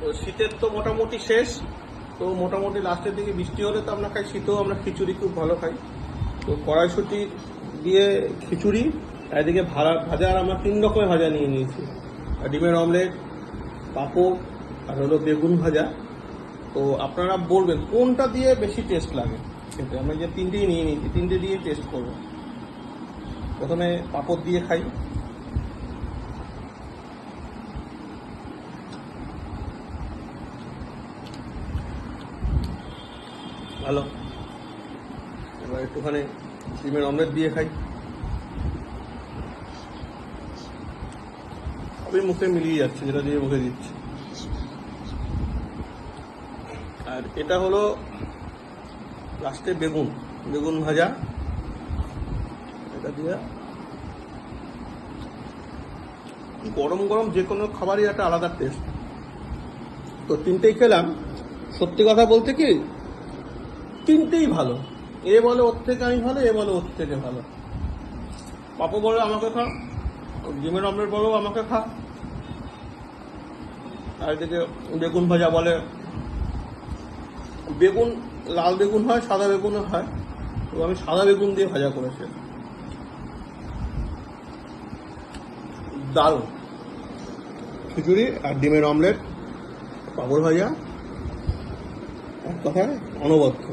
তো শীতের তো মোটামুটি শেষ। তো মোটামুটি লাস্টের দিকে বৃষ্টি হলে তো আমরা খাই, শীতেও আমরা খিচুড়ি খুব ভালো খাই। তো কড়াইশুটি দিয়ে খিচুড়ি এদিকে ভাড়া, ভাজা আর আমরা তিন রকমের ভাজা নিয়ে নিয়েছি। আর ডিমের অমলেট, পাঁপড় আর হলো বেগুন ভাজা। তো আপনারা বলবেন, কোনটা দিয়ে বেশি টেস্ট লাগে? খেতে আমরা যে তিনটেই নিয়ে নিয়েছি, তিনটে দিয়ে টেস্ট করব। প্রথমে পাঁপড় দিয়ে খাই। ভালো। এবার একটুখানি ডিমের অমলেট দিয়ে খাই। সবই মুখে মিলিয়ে যাচ্ছে, যেটা দিয়ে মুখে দিচ্ছি। আর এটা হলো লাস্টে বেগুন বেগুন ভাজা। এটা দিয়ে গরম গরম যে কোনো খাবারই একটা আলাদা টেস্ট তো তিনটেই খেলাম। সত্যি কথা বলতে কি তিনটেই ভালো। এ বলে ওর থেকে আমি ভালো এ বলে ওর থেকে ভালো। পাপা বলে আমাকে খা ডিমের অমলেট বলো আমাকে খা। আর এদিকে বেগুন ভাজা বলে। বেগুন লাল বেগুন হয় সাদা বেগুনও হয়। তো আমি সাদা বেগুন দিয়ে ভাজা করেছি। দারুণ। খিচুড়ি আর ডিমের অমলেট পাপড় ভাজা এক কথায় অনবদ্য।